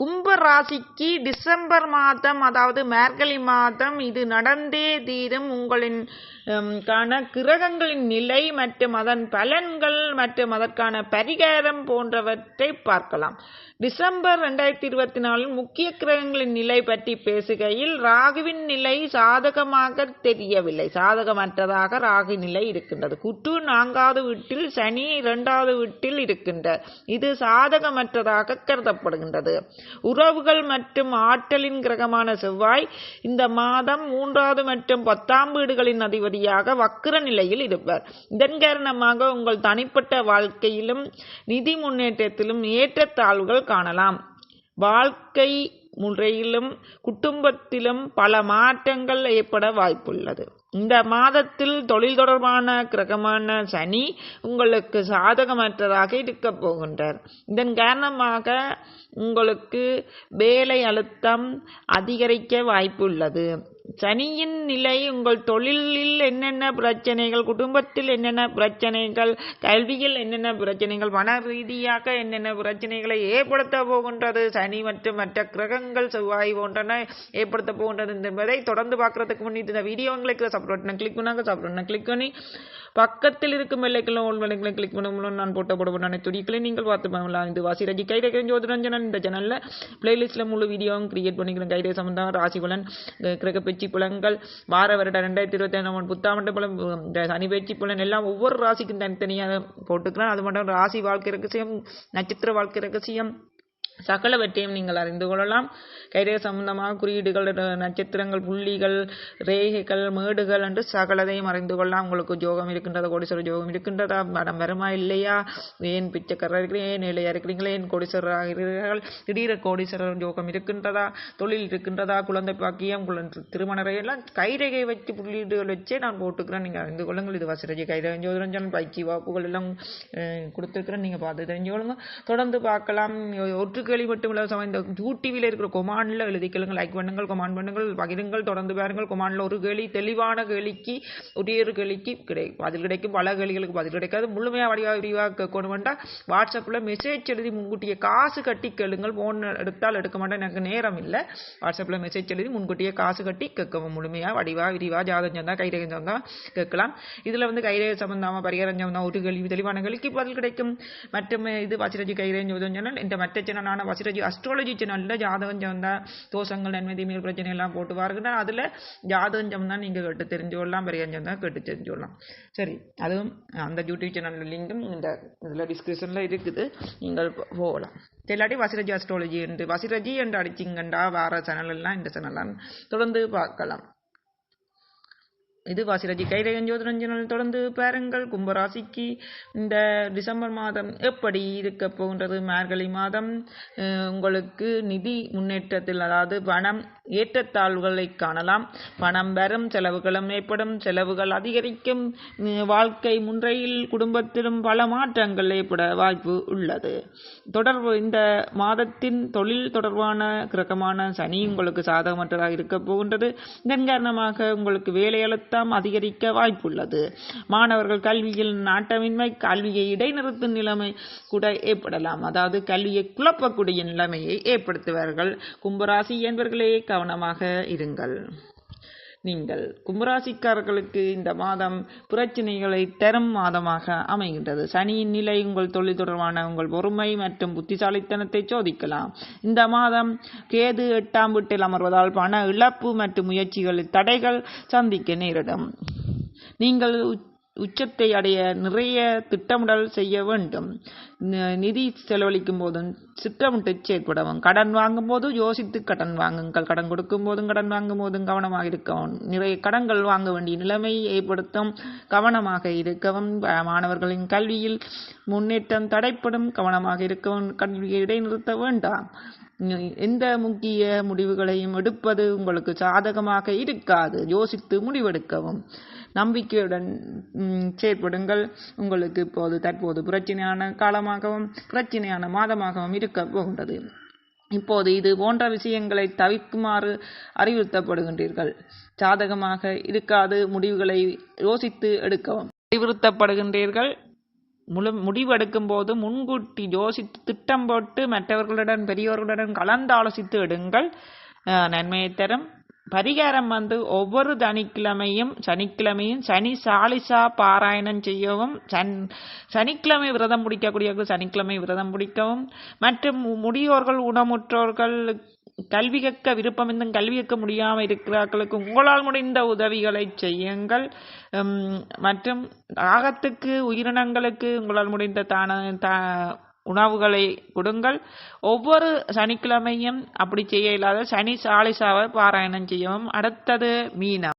கும்ப ராசிக்கு டிசம்பர் மாதம் அதாவது மார்கழி மாதம் இது நடந்தே தீரும். உங்களின் கான கிரகங்களின் நிலை மற்றும் அதன் பலன்கள் மற்றும் அதற்கான பரிகாரம் போன்றவற்றை பார்க்கலாம். டிசம்பர் ரெண்டாயிரத்தி இருபத்தி நாலில் முக்கிய கிரகங்களின் நிலை பற்றி பேசுகையில் ராகுவின் நிலை சாதகமாக தெரியவில்லை. சாதகமற்றதாக ராகு நிலை இருக்கின்றது. குட்டு நான்காவது வீட்டில் சனி இரண்டாவது வீட்டில் இருக்கின்ற இது சாதகமற்றதாக கருதப்படுகின்றது. உறவுகள் மற்றும் ஆற்றலின் கிரகமான செவ்வாய் இந்த மாதம் மூன்றாவது மற்றும் பத்தாம் வீடுகளின் அதிபதியாக வக்கிர நிலையில் இருப்பார். இதன் காரணமாக உங்கள் தனிப்பட்ட வாழ்க்கையிலும் நிதி முன்னேற்றத்திலும் ஏற்றத்தாழ்வுகள் காணலாம். வாழ்க்கை முறையிலும் குடும்பத்திலும் பல மாற்றங்கள் ஏற்பட வாய்ப்புள்ளது. இந்த மாதத்தில் தொழில் தொடர்பான கிரகமான சனி உங்களுக்கு சாதகமற்றதாக இருக்கப் போகின்றார். இதன் காரணமாக உங்களுக்கு வேலை அழுத்தம் அதிகரிக்க வாய்ப்புள்ளது. சனியின் நிலை உங்கள் தொழிலில் என்னென்ன பிரச்சனைகள் குடும்பத்தில் என்னென்ன பிரச்சனைகள் கல்வியில் என்னென்ன பிரச்சனைகள் மன ரீதியாக என்னென்ன பிரச்சனைகளை ஏற்படுத்த போகின்றது சனி மற்றும் மற்ற கிரகங்கள் செவ்வாய் போன்றன ஏற்படுத்த போகின்றது என்பதை தொடர்ந்து பார்க்கறதுக்கு முன் இந்த வீடியோ உங்களுக்கு சப்ரோட் கிளிக் பண்ணாங்க சப்ரோட் கிளிக் பண்ணி பக்கத்தில் இருக்கும் வெள்ளைக்கெல்லாம் ஓல் வெள்ளைக்கெல்லாம் கிளிக் பண்ணும்போது நான் போட்ட போடுவோம் நான் துடிக்கலை நீங்கள் பார்த்து பண்ணலாம் இது வாசிராஜி கைரேகை ஜோதிரஞ்சனன் இந்த சேனலில் பிளேலிஸ்ட்டில் முழு வீடியோவும் கிரியேட் பண்ணிக்கிறேன். கைரே சம்பந்தம் ராசி புலன் அஹ் கிரக வார வருட ரெண்டாயிரத்தி இருபத்தி ஐந்தாம் புத்தாண்டு பலம் இந்த சனி பேச்சு புலன் எல்லாம் ஒவ்வொரு ராசிக்கும் தனித்தனியாக போட்டுக்கிறேன். அது மட்டும் ராசி வாழ்க்கை ரகசியம் நட்சத்திர வாழ்க்கை ரகசியம். சகலவற்றையும் நீங்கள் அறிந்து கொள்ளலாம். கைரேக சம்பந்தமாக குறியீடுகள் நட்சத்திரங்கள் புள்ளிகள் ரேகைகள் மேடுகள் என்று சகலதையும் அறிந்து கொள்ளலாம். உங்களுக்கு ஜோகம் இருக்கின்றதா கோடீஸ்வரர் ஜோகம் இருக்கின்றதா? மடம் வருமா இல்லையா? ஏன் பிச்சைக்காரர் இருக்கிறீங்க? ஏன் நிலையாக இருக்கிறீங்களா? ஏன் கோடீஸ்வரராக இருக்கிறீர்கள்? திடீர கோடீஸ்வரர் ஜோகம் இருக்கின்றதா? தொழில் இருக்கின்றதா? குழந்தை பாக்கியம் குழந்தை திருமணரை எல்லாம் கைரேகை வச்சு புள்ளீடுகள் வச்சே நான் போட்டுக்கிறேன். நீங்கள் அறிந்து கொள்ளுங்கள். இது வசரஜி கைரேகை ஜோதிரஞ்சன் பயிற்சி வாப்புகள் எல்லாம் கொடுத்துருக்குறேன். நீங்கள் பார்த்து தெரிஞ்சு கொள்ளுங்க. தொடர்ந்து பார்க்கலாம். ஒற்றுக்கு கேள்வி மட்டும் இல்லை சம- இந்த யூடிவியில் இருக்கிற கொமாண்டில் எழுதிக்கலுங்க லைக் பண்ணுங்கள் கொமாண்ட் பண்ணுங்கள் பகிருங்கள் தொடர்ந்து பாருங்கள் கொமாண்டில் ஒரு கேள்வி தெளிவான கேள்விக்கு ஒரே ஒரு கேள்விக்கு கிடை பதில் கிடைக்கும் பல கேள்விகளுக்கு பதில் கிடைக்காது முழுமையாக வடிவாக விரிவாக கேட்கணும் வேண்டாம் வாட்ஸ்அப்பில் மெசேஜ் எழுதி முன்கூட்டியே காசு கட்டி கேளுங்கள் ஃபோன் எடுத்தால் எடுக்க மாட்டேன் எனக்கு நேரம் இல்லை வாட்ஸ்அப்பில் மெசேஜ் எழுதி முன்கூட்டியே காசு கட்டி கேட்கவும் முழுமையாக வடிவாக விரிவாக ஜாதகம் சந்தா கைரேகம் சந்தா கேட்கலாம் இதில் வந்து கைரேக சம்பந்தமாக பரிகாரம் சம்பந்தம் ஒரு கேள்வி தெளிவான கேள்விக்கு பதில் கிடைக்கும் மற்றும் இது வசிரஜி கைரேகம் சொன்னால் இந்த மற்ற சேனலான வசிரஜி அஸ்ட்ராலஜி சேனலில் ஜாதகம் சம்பந்தா தோஷங்கள் நன்மை தீமைகள் பிரச்சனை எல்லாம் போட்டு பாருங்கன்னா அதில் ஜாதகம் சம்பந்தா நீங்கள் கேட்டு தெரிஞ்சுக்கொள்ளலாம் பரிகாரம் சம்பந்தா கேட்டு தெரிஞ்சுக்கொள்ளலாம் சரி அதுவும் அந்த யூடியூப் சேனல் லிங்கும் இந்த இதில் டிஸ்கிரிப்ஷனில் இருக்குது நீங்கள் போகலாம் இல்லாட்டி வசிரஜி அஸ்ட்ராலஜி என்று வசிரஜி என்று அடிச்சிங்கண்டா வேறு சேனல் எல்லாம் இந்த சேனல்லாம் தொடர்ந்து பார்க்கலாம். இது வாசிராஜி கைரேகன் ஜோதிரஞ்சனல் தொடர்ந்து பாருங்கள். கும்பராசிக்கு இந்த டிசம்பர் மாதம் எப்படி இருக்க போகின்றது? மார்கழி மாதம் உங்களுக்கு நிதி முன்னேற்றத்தில் அதாவது பணம் ஏற்றத்தாழ்வுகளை காணலாம். பணம் வரும் செலவுகளும் ஏற்படும் செலவுகள் அதிகரிக்கும். வாழ்க்கை முன்றையில் குடும்பத்திலும் பல மாற்றங்கள் ஏற்பட வாய்ப்பு உள்ளது. தொடர்பு இந்த மாதத்தின் தொழில் தொடர்பான கிரகமான சனி உங்களுக்கு சாதகமற்றதாக இருக்க போகின்றது. இதன் காரணமாக உங்களுக்கு வேலை அழுத்தம் அதிகரிக்க வாய்ப்புள்ளது. மாணவர்கள் கல்வியில் நாட்டமின்மை கல்வியை இடைநிறுத்தும் நிலைமை கூட ஏற்படலாம். அதாவது கல்வியை குழப்பக்கூடிய நிலைமையை ஏற்படுத்துவார்கள். கும்பராசி என்பவர்களே கவனமாக இருங்கள். நீங்கள் கும்பராசிக்காரர்களுக்கு இந்த மாதம் பிரச்சனைகளை தரும் மாதமாக அமைகின்றது. சனியின் நிலை உங்கள் தொழில் தொடர்பான உங்கள் பொறுமை மற்றும் புத்திசாலித்தனத்தை சோதிக்கலாம். இந்த மாதம் கேது எட்டாம் வீட்டில் அமர்வதால் பண இழப்பு மற்றும் முயற்சிகளில் தடைகள் சந்திக்க நேரிடும். நீங்கள் உச்சத்தை அடைய நிறைய திட்டமிடல் செய்ய வேண்டும். ந- நிதி செலவழிக்கும் போதும் திட்டமிட்டு செயற்படவும். கடன் வாங்கும் போது யோசித்து கடன் வாங்குங்கள். கடன் கொடுக்கும் போதும் கடன் வாங்கும் போதும் கவனமாக இருக்கவும். நிறைய கடன்கள் வாங்க வேண்டிய நிலைமையை ஏற்படுத்தும். கவனமாக இருக்கவும். மாணவர்களின் கல்வியில் முன்னேற்றம் தடைப்படும். கவனமாக இருக்கவும். கல்வியை இடைநிறுத்த வேண்டாம். எந்த முக்கிய முடிவுகளையும் எடுப்பது உங்களுக்கு சாதகமாக இருக்காது. யோசித்து முடிவெடுக்கவும். நம்பிக்கையுடன் செயற்படுங்கள். உங்களுக்கு இப்போது தற்போது பிரச்சனையான காலமாகவும் பிரச்சனையான மாதமாகவும் இருக்க போகின்றது. இப்போது இது போன்ற விஷயங்களை தவிர்க்குமாறு அறிவுறுத்தப்படுகின்றீர்கள். சாதகமாக இருக்காது முடிவுகளை யோசித்து எடுக்கவும். அறிவுறுத்தப்படுகின்றீர்கள். முழு முடிவெடுக்கும் போது முன்கூட்டி யோசித்து திட்டம் போட்டு மற்றவர்களுடன் பெரியவர்களுடன் கலந்து ஆலோசித்து எடுங்கள். நன்மையை தரும். பரிகாரம் வந்து ஒவ்வொரு சனிக்கிழமையும் சனிக்கிழமையும் சனி சாலிசா பாராயணம் செய்யவும் சன் சனிக்கிழமை விரதம் பிடிக்கக்கூடியவர்கள் சனிக்கிழமை விரதம் பிடிக்கவும் மற்றும் முதியோர்கள் உணமுற்றோர்கள் கல்வி கற்க விருப்பம் இருந்தும் கல்வி கற்க முடியாமல் இருக்கிறார்களுக்கு உங்களால் முடிந்த உதவிகளை செய்யுங்கள். மற்றும் ஆகத்துக்கு உயிரினங்களுக்கு உங்களால் முடிந்த தான தா உணவுகளை கொடுங்கள். ஒவ்வொரு சனிக்கிழமையும் அப்படி செய்ய இல்லாத சனி சாலிசாவை பாராயணம் செய்யவும். அடுத்தது மீனம்.